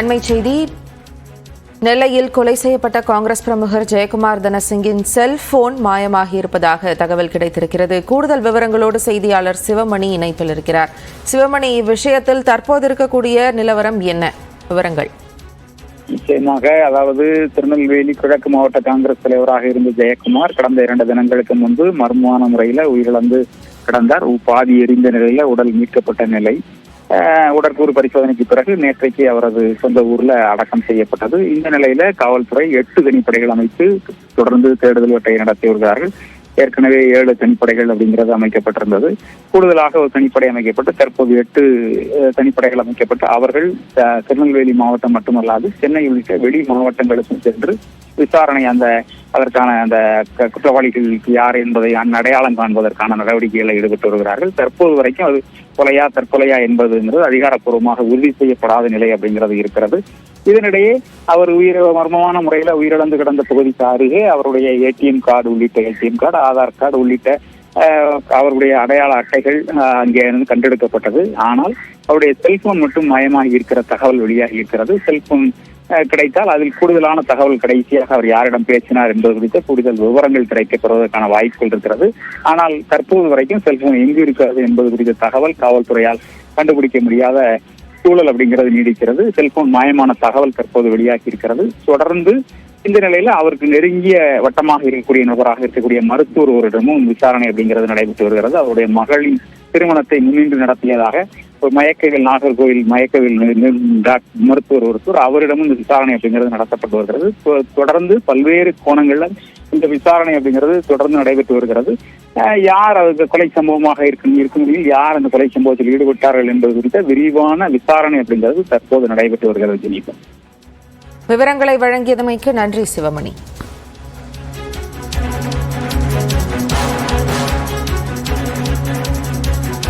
அண்மை செய்தி. நெல்லையில் கொலை செய்யப்பட்ட காங்கிரஸ் பிரமுகர் ஜெயக்குமார் தனசிங்கின் செல்போன் மாயமாகி இருப்பதாக தகவல் கிடைத்திருக்கிறது. கூடுதல் விவரங்களோடு செய்தியாளர் சிவமணி இணைப்பில் இருக்கிறார். சிவமணி இவ்விஷயத்தில் தற்போது இருக்கக்கூடிய நிலவரம் என்ன? விவரங்கள். நிச்சயமாக அதாவது திருநெல்வேலி கிழக்கு மாவட்ட காங்கிரஸ் தலைவராக இருந்த ஜெயக்குமார் கடந்த இரண்டு தினங்களுக்கு முன்பு மர்மமான முறையில உயிரிழந்து கிடந்தார். உ- பாதி எரிந்த நிலையில உடல் மீட்கப்பட்ட நிலை. உடற்கூறு பரிசோதனைக்கு பிறகு நேற்றைக்கு அவரது சொந்த ஊர்ல அடக்கம் செய்யப்பட்டது. இந்த நிலையில காவல்துறை எட்டு தனிப்படைகள் அமைத்து தொடர்ந்து தேடுதல் வேட்டையை நடத்தி வருகிறார்கள். ஏற்கனவே ஏழு தனிப்படைகள் அப்படிங்கிறது அமைக்கப்பட்டிருந்தது. கூடுதலாக ஒரு தனிப்படை அமைக்கப்பட்டு தற்போது எட்டு தனிப்படைகள் அமைக்கப்பட்டு அவர்கள் திருநெல்வேலி மாவட்டம் மட்டுமல்லாது சென்னை உள்ளிட்ட வெளி மாவட்டங்களுக்கும் சென்று விசாரணை அந்த அதற்கான அந்த க- குற்றவாளிகளுக்கு யார் என்பதை அந் அடையாளம் காண்பதற்கான நடவடிக்கைகளை ஈடுபட்டு வருகிறார்கள். தற்போது வரைக்கும் அது கொலையா தற்கொலையா என்பதுங்கிறது அதிகாரப்பூர்வமாக உறுதி செய்யப்படாத நிலை அப்படிங்கிறது இருக்கிறது. இதனிடையே அவர் உயிர் மர்மமான முறையில் உயிரிழந்து கிடந்த பகுதிக்கு அருகே அவருடைய ஏடிஎம் கார்டு உள்ளிட்ட ஏடிஎம் கார்டு ஆதார் கார்டு உள்ளிட்ட அவருடைய அடையாள அட்டைகள் அங்கே இருந்து கண்டெடுக்கப்பட்டது. ஆனால் அவருடைய செல்போன் மட்டும் மயமாகி இருக்கிற தகவல் வெளியாகி இருக்கிறது. செல்போன் கிடைத்தால் அதில் கூடுதலான தகவல் கடைசியாக அவர் யாரிடம் பேசினார் என்பது குறித்த கூடுதல் விவரங்கள் கிடைக்கப்படுவதற்கான வாய்ப்புகள் இருக்கிறது. ஆனால் தற்போது வரைக்கும் செல்போன் எங்கு இருக்கிறது என்பது குறித்த தகவல் காவல்துறையால் கண்டுபிடிக்க முடியாத சூழல் அப்படிங்கிறது நீடிக்கிறது. செல்போன் மாயமான தகவல் தற்போது வெளியாகி இருக்கிறது. தொடர்ந்து இந்த நிலையில அவருக்கு நெருங்கிய வட்டமாக இருக்கக்கூடிய நபராக இருக்கக்கூடிய மருத்துவர் ஒருடமும் விசாரணை அப்படிங்கிறது நடைபெற்று வருகிறது. அவருடைய மகளின் திருமணத்தை முன்னின்று நடத்தியதாக ஒரு மயக்கவில் நாகர்கோவில் மயக்கவில் மருத்துவர் ஒருத்தர் அவரிடமும் இந்த விசாரணை அப்படிங்கிறது நடத்தப்பட்டு வருகிறது. தொடர்ந்து பல்வேறு கோணங்கள்ல இந்த விசாரணை அப்படிங்கிறது தொடர்ந்து நடைபெற்று வருகிறது. அஹ் யார் அதுக்கு கொலை சம்பவமாக இருக்கும் இருக்கும் யார் அந்த கொலை சம்பவத்தில் ஈடுபட்டார்கள் என்பது குறித்த விரிவான விசாரணை அப்படிங்கிறது தற்போது நடைபெற்று வருகிறது ஜெனிஃபர் விவரங்களை வழங்கியதமைக்கு நன்றி சிவமணி.